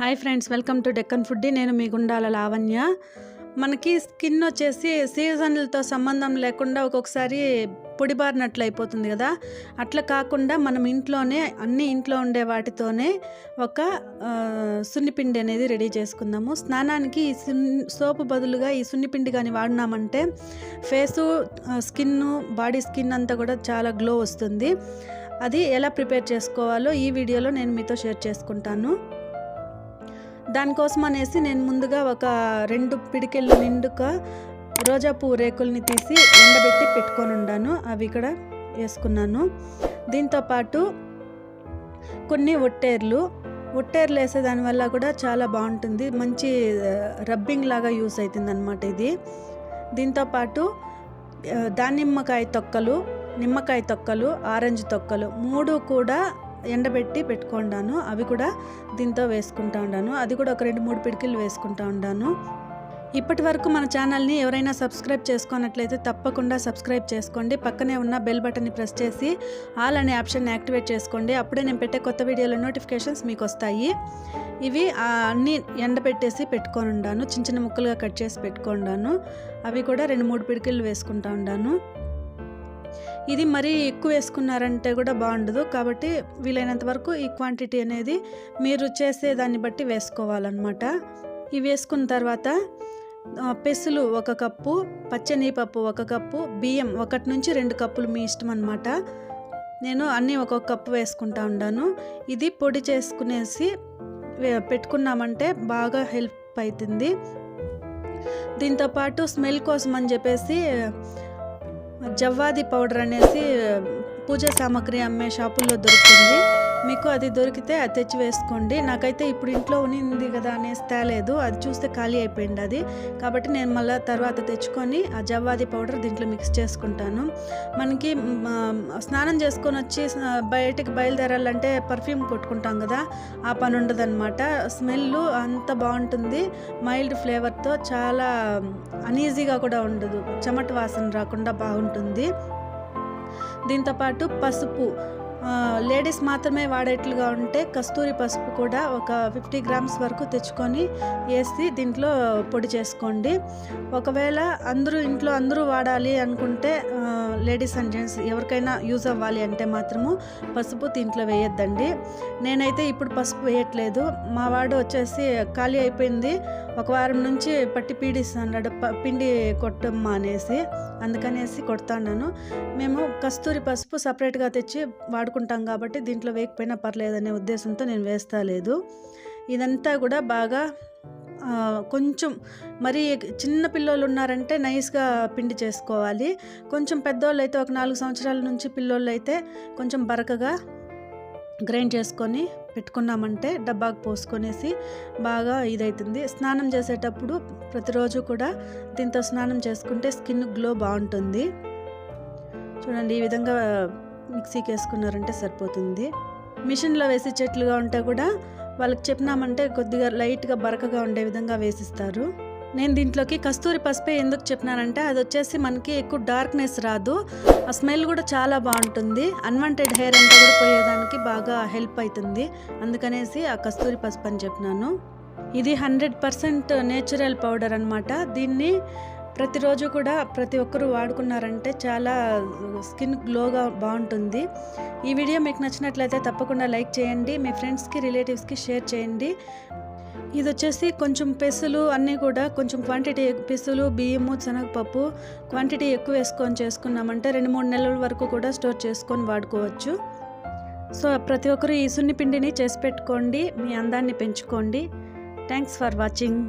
Hi friends welcome to Deccan food నేను మీ గుండాల లావణ్య. మనకి స్కిన్ వచ్చేసి సీజన్లతో సంబంధం లేకుండా ఒక్కొక్కసారి పొడిబారినట్లు అయిపోతుంది కదా. అట్లా కాకుండా మనం ఇంట్లోనే అన్ని ఇంట్లో ఉండే వాటితోనే ఒక సున్నిపిండి అనేది రెడీ చేసుకుందాము. స్నానానికి ఈ సున్ సోపు బదులుగా ఈ సున్నిపిండి కానీ వాడినామంటే ఫేసు స్కిన్ బాడీ స్కిన్ అంతా కూడా చాలా గ్లో వస్తుంది. అది ఎలా ప్రిపేర్ చేసుకోవాలో ఈ వీడియోలో నేను మీతో షేర్ చేసుకుంటాను. దానికోసం అనేసి నేను ముందుగా ఒక రెండు పిడికెళ్ళు నిండుక రోజా పువ్వు రేకుల్ని తీసి ఎండబెట్టి పెట్టుకొని ఉండాను అవి ఇక్కడ వేసుకున్నాను. దీంతోపాటు కొన్ని ఒట్టేర్లు. ఒట్టేర్లు వేసే దానివల్ల కూడా చాలా బాగుంటుంది. మంచి రబ్బింగ్ లాగా యూస్ అవుతుంది అనమాట ఇది దీంతోపాటు దానిమ్మకాయ తొక్కలు నిమ్మకాయ తొక్కలు ఆరెంజ్ తొక్కలు మూడు కూడా ఎండబెట్టి పెట్టుకుంటాను. అవి కూడా దీంతో వేసుకుంటా ఉండాను. అది కూడా ఒక రెండు మూడు పిడికిలు వేసుకుంటా ఉండాను. ఇప్పటి వరకు మన ఛానల్ని ఎవరైనా సబ్స్క్రైబ్ చేసుకున్నట్లయితే తప్పకుండా సబ్స్క్రైబ్ చేసుకోండి. పక్కనే ఉన్న బెల్ బటన్ని ప్రెస్ చేసి ఆల్ అనే ఆప్షన్ యాక్టివేట్ చేసుకోండి. అప్పుడే నేను పెట్టే కొత్త వీడియోల నోటిఫికేషన్స్ మీకు వస్తాయి. ఇవి అన్నీ ఎండబెట్టేసి పెట్టుకొని ఉండాను. చిన్న చిన్న ముక్కలుగా కట్ చేసి పెట్టుకుండాను అవి కూడా రెండు మూడు పిడికిళ్ళు వేసుకుంటా ఉండాను. ఇది మరీ ఎక్కువ వేసుకున్నారంటే కూడా బాగుండదు. కాబట్టి వీలైనంత వరకు ఈ క్వాంటిటీ అనేది మీరు చేసే దాన్ని బట్టి వేసుకోవాలన్నమాట. ఇవి వేసుకున్న తర్వాత పెసులు ఒక కప్పు పచ్చనీపప్పు ఒక కప్పు బియ్యం ఒకటి నుంచి రెండు కప్పులు మీ ఇష్టం అనమాట నేను అన్నీ ఒక్కొక్క కప్పు వేసుకుంటా ఉన్నాను ఇది పొడి చేసుకునేసి పెట్టుకున్నామంటే బాగా హెల్ప్ అవుతుంది దీంతోపాటు స్మెల్ కోసం అని చెప్పేసి జవ్వాది పౌడర్ అనేసి పూజ సామాగ్రి అమ్మే షాపుల్లో దొరుకుతుంది. మీకు అది దొరికితే అది తెచ్చి వేసుకోండి. నాకైతే ఇప్పుడు ఇంట్లో ఉనింది కదా అనేసి తేలేదు. అది చూస్తే ఖాళీ అయిపోయింది అది. కాబట్టి నేను మళ్ళీ తర్వాత తెచ్చుకొని ఆ జవ్వాది పౌడర్ దీంట్లో మిక్స్ చేసుకుంటాను. మనకి స్నానం చేసుకొని వచ్చి ఆ, బయటికి బయలుదేరాలంటే పర్ఫ్యూమ్ కొట్టుకుంటాం కదా ఆ పని ఉండదన్నమాట. స్మెల్ అంత బాగుంటుంది. మైల్డ్ ఫ్లేవర్తో చాలా అనీజీగా కూడా ఉండదు. చెమట వాసన రాకుండా బాగుంటుంది. దీంతోపాటు పసుపు. లేడీస్ మాత్రమే వాడేట్లుగా ఉంటే కస్తూరి పసుపు కూడా ఒక ఫిఫ్టీ గ్రామ్స్ వరకు తెచ్చుకొని వేసి దీంట్లో పొడి చేసుకోండి. ఒకవేళ అందరూ ఇంట్లో అందరూ వాడాలి అనుకుంటే లేడీస్ అండ్ జెంట్స్ ఎవరికైనా యూజ్ అవ్వాలి అంటే మాత్రము పసుపు దీంట్లో వేయొద్దండి. నేనైతే ఇప్పుడు పసుపు వేయట్లేదు. మా వాడు వచ్చేసి ఖాళీ అయిపోయింది. ఒక వారం నుంచి పట్టి పీడిస్తున్నాడు. ప- పిండి కొట్టమ్మా అనేసి అందుకనేసి కొడతాను మేము కస్తూరి పసుపు సపరేట్గా తెచ్చి వాడు వాడుకుంటాం కాబట్టి దీంట్లో వేయకపోయినా పర్లేదనే ఉద్దేశంతో నేను వేస్తా లేదు. ఇదంతా కూడా బాగా కొంచెం మరి చిన్న పిల్లోళ్ళు ఉన్నారంటే నైస్గా పిండి చేసుకోవాలి. కొంచెం పెద్దోళ్ళు అయితే ఒక నాలుగు సంవత్సరాల నుంచి పిల్లోళ్ళు అయితే కొంచెం బరకగా గ్రైండ్ చేసుకొని పెట్టుకున్నామంటే డబ్బాకు పోసుకొనేసి బాగా ఇదవుతుంది స్నానం చేసేటప్పుడు ప్రతిరోజు కూడా దీంతో స్నానం చేసుకుంటే స్కిన్ గ్లో బాగుంటుంది. చూడండి ఈ విధంగా మిక్సీకి వేసుకున్నారంటే సరిపోతుంది. మిషన్లో వేసి చెట్లుగా ఉంటే కూడా వాళ్ళకి చెప్పినామంటే కొద్దిగా లైట్గా బరకగా ఉండే విధంగా వేసిస్తారు. నేను దీంట్లోకి కస్తూరి పసుపే ఎందుకు చెప్పినానంటే అది వచ్చేసి మనకి ఎక్కువ డార్క్నెస్ రాదు. ఆ స్మెల్ కూడా చాలా బాగుంటుంది. అన్వాంటెడ్ హెయిర్ అంతా కూడా పోయేదానికి బాగా హెల్ప్ అవుతుంది అందుకనేసి ఆ కస్తూరి పసుపు అని చెప్పినాను. ఇది హండ్రెడ్ పర్సెంట్ నేచురల్ పౌడర్ అనమాట దీన్ని ప్రతిరోజు కూడా ప్రతి ఒక్కరూ వాడుకున్నారంటే చాలా స్కిన్ గ్లోగా బాగుంటుంది. ఈ వీడియో మీకు నచ్చినట్లయితే తప్పకుండా లైక్ చేయండి మీ ఫ్రెండ్స్కి రిలేటివ్స్కి షేర్ చేయండి. ఇది వచ్చేసి కొంచెం పెసులు అన్నీ కూడా కొంచెం క్వాంటిటీ పెసులు బియ్యము శనగపప్పు క్వాంటిటీ ఎక్కువ వేసుకొని చేసుకున్నామంటే రెండు మూడు నెలల వరకు కూడా స్టోర్ చేసుకొని వాడుకోవచ్చు. సో ప్రతి ఒక్కరు ఈ సున్ని పిండిని చేసి పెట్టుకోండి మీ అందాన్ని పెంచుకోండి. Thanks for watching.